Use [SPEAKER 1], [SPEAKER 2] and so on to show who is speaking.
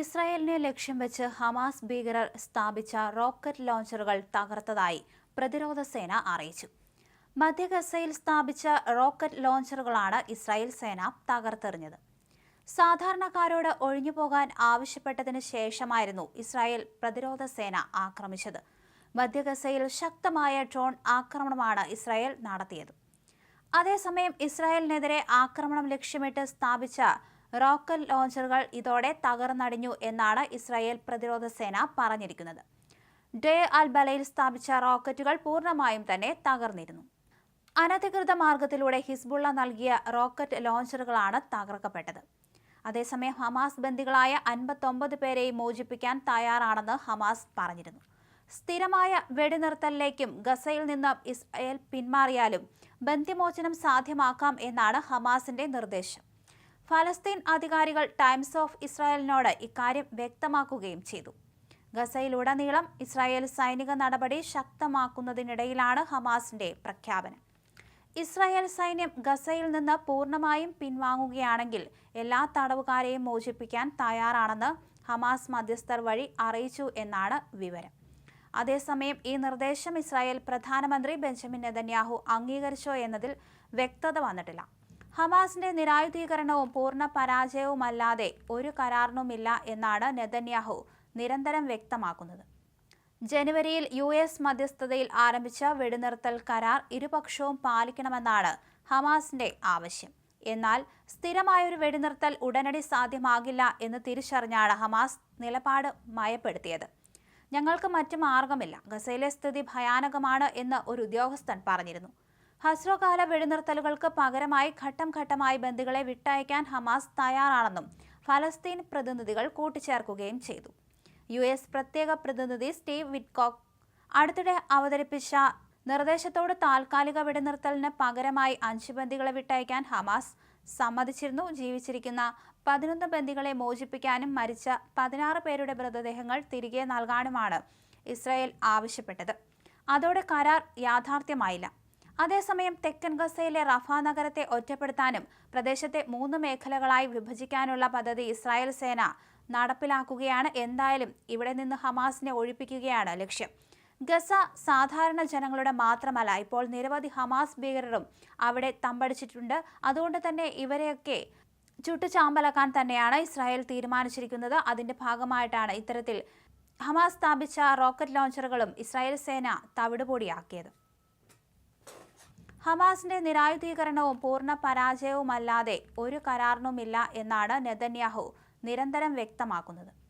[SPEAKER 1] ഇസ്രായേലിനെ ലക്ഷ്യം വെച്ച് ഹമാസ് ഭീകരർ സ്ഥാപിച്ച റോക്കറ്റ് ലോഞ്ചറുകൾ തകർത്തതായി പ്രതിരോധ സേന അറിയിച്ചു. മധ്യ ഗസയിൽ സ്ഥാപിച്ച റോക്കറ്റ് ലോഞ്ചറുകളാണ് ഇസ്രായേൽ സേന തകർത്തെറിഞ്ഞത്. സാധാരണക്കാരോട് ഒഴിഞ്ഞുപോകാൻ ആവശ്യപ്പെട്ടതിന് ശേഷമായിരുന്നു ഇസ്രായേൽ പ്രതിരോധ സേന ആക്രമിച്ചത്. മധ്യ ഗസയിൽ ശക്തമായ ഡ്രോൺ ആക്രമണമാണ് ഇസ്രായേൽ നടത്തിയത്. അതേസമയം ഇസ്രായേലിനെതിരെ ആക്രമണം ലക്ഷ്യമിട്ട് സ്ഥാപിച്ച റോക്കറ്റ് ലോഞ്ചറുകൾ ഇതോടെ തകർന്നടിഞ്ഞു എന്നാണ് ഇസ്രായേൽ പ്രതിരോധ സേന പറഞ്ഞിരിക്കുന്നത്. ഡേ അൽ ബലയിൽ സ്ഥാപിച്ച റോക്കറ്റുകൾ പൂർണമായും തന്നെ തകർന്നിരുന്നു. അനധികൃത മാർഗത്തിലൂടെ ഹിസ്ബുള്ള നൽകിയ റോക്കറ്റ് ലോഞ്ചറുകളാണ് തകർക്കപ്പെട്ടത്. അതേസമയം ഹമാസ് ബന്ദികളായ അൻപത്തൊമ്പത് പേരെയും മോചിപ്പിക്കാൻ തയ്യാറാണെന്ന് ഹമാസ് പറഞ്ഞിരുന്നു. സ്ഥിരമായ വെടിനിർത്തലിലേക്കും ഗസയിൽ നിന്ന് ഇസ്രായേൽ പിന്മാറിയാലും ബന്ധിമോചനം സാധ്യമാക്കാം എന്നാണ് ഹമാസിന്റെ നിർദ്ദേശം. ഫലസ്തീൻ അധികാരികൾ ടൈംസ് ഓഫ് ഇസ്രായേലിനോട് ഇക്കാര്യം വ്യക്തമാക്കുകയും ചെയ്തു. ഗസയിലുടനീളം ഇസ്രായേൽ സൈനിക നടപടി ശക്തമാക്കുന്നതിനിടയിലാണ് ഹമാസിന്റെ പ്രഖ്യാപനം. ഇസ്രായേൽ സൈന്യം ഗസയിൽ നിന്ന് പൂർണമായും പിൻവാങ്ങുകയാണെങ്കിൽ എല്ലാ തടവുകാരെയും മോചിപ്പിക്കാൻ തയ്യാറാണെന്ന് ഹമാസ് മധ്യസ്ഥർ വഴി അറിയിച്ചു എന്നാണ് വിവരം. അതേസമയം ഈ നിർദ്ദേശം ഇസ്രായേൽ പ്രധാനമന്ത്രി ബെഞ്ചമിൻ നെതന്യാഹു അംഗീകരിച്ചോ എന്നതിൽ വ്യക്തത വന്നിട്ടില്ല. ഹമാസിന്റെ നിരായുധീകരണവും പൂർണ പരാജയവുമല്ലാതെ ഒരു കരാറിനുമില്ല എന്നാണ് നെതന്യാഹു നിരന്തരം വ്യക്തമാക്കുന്നത്. ജനുവരിയിൽ യു എസ് മധ്യസ്ഥതയിൽ ആരംഭിച്ച വെടിനിർത്തൽ കരാർ ഇരുപക്ഷവും പാലിക്കണമെന്നാണ് ഹമാസിന്റെ ആവശ്യം. എന്നാൽ സ്ഥിരമായൊരു വെടിനിർത്തൽ ഉടനടി സാധ്യമാകില്ല എന്ന് തിരിച്ചറിഞ്ഞാണ് ഹമാസ് നിലപാട് മയപ്പെടുത്തിയത്. ഞങ്ങൾക്ക് മറ്റു മാർഗമില്ല. ഗസയിലെ സ്ഥിതി ഭയാനകമാണ് എന്ന് ഒരു ഉദ്യോഗസ്ഥൻ പറഞ്ഞിരുന്നു. ഹസ്രോകാല വെടിനിർത്തലുകൾക്ക് പകരമായി ഘട്ടം ഘട്ടമായി ബന്ദികളെ വിട്ടയക്കാൻ ഹമാസ് തയ്യാറാണെന്നും ഫലസ്തീൻ പ്രതിനിധികൾ കൂട്ടിച്ചേർക്കുകയും ചെയ്തു. യു എസ് പ്രത്യേക പ്രതിനിധി സ്റ്റീവ് വിറ്റ്കോക്ക് അടുത്തിടെ അവതരിപ്പിച്ച നിർദ്ദേശത്തോട് താൽക്കാലിക വെടിനിർത്തലിന് പകരമായി അഞ്ച് ബന്ദികളെ വിട്ടയക്കാൻ ഹമാസ് സമ്മതിച്ചിരുന്നു. ജീവിച്ചിരിക്കുന്ന പതിനൊന്ന് ബന്ദികളെ മോചിപ്പിക്കാനും മരിച്ച പതിനാറ് പേരുടെ മൃതദേഹങ്ങൾ തിരികെ നൽകാനുമാണ് ഇസ്രായേൽ ആവശ്യപ്പെട്ടത്. അതോടെ കരാർ യാഥാർത്ഥ്യമായില്ല. അതേസമയം തെക്കൻ ഗസയിലെ റഫ നഗരത്തെ ഒറ്റപ്പെടുത്താനും പ്രദേശത്തെ മൂന്ന് മേഖലകളായി വിഭജിക്കാനുള്ള പദ്ധതി ഇസ്രായേൽ സേന നടപ്പിലാക്കുകയാണ്. എന്തായാലും ഇവിടെ നിന്ന് ഹമാസിനെ ഒഴിപ്പിക്കുകയാണ് ലക്ഷ്യം. ഗസ സാധാരണ ജനങ്ങളുടെ മാത്രമല്ല ഇപ്പോൾ നിരവധി ഹമാസ് ഭീകരരും അവിടെ തമ്പടിച്ചിട്ടുണ്ട്. അതുകൊണ്ട് തന്നെ ഇവരെയൊക്കെ ചുട്ടുചാമ്പലാക്കാൻ തന്നെയാണ് ഇസ്രായേൽ തീരുമാനിച്ചിരിക്കുന്നത്. അതിന്റെ ഭാഗമായിട്ടാണ് ഇത്തരത്തിൽ ഹമാസ് സ്ഥാപിച്ച റോക്കറ്റ് ലോഞ്ചറുകളും ഇസ്രായേൽ സേന തവിടുപൊടിയാക്കിയത്. ഹമാസിന്റെ നിരായുധീകരണവും പൂർണ പരാജയവുമല്ലാതെ ഒരു കരാറിനുമില്ല എന്നാണ് നെതന്യാഹു നിരന്തരം വ്യക്തമാക്കുന്നത്.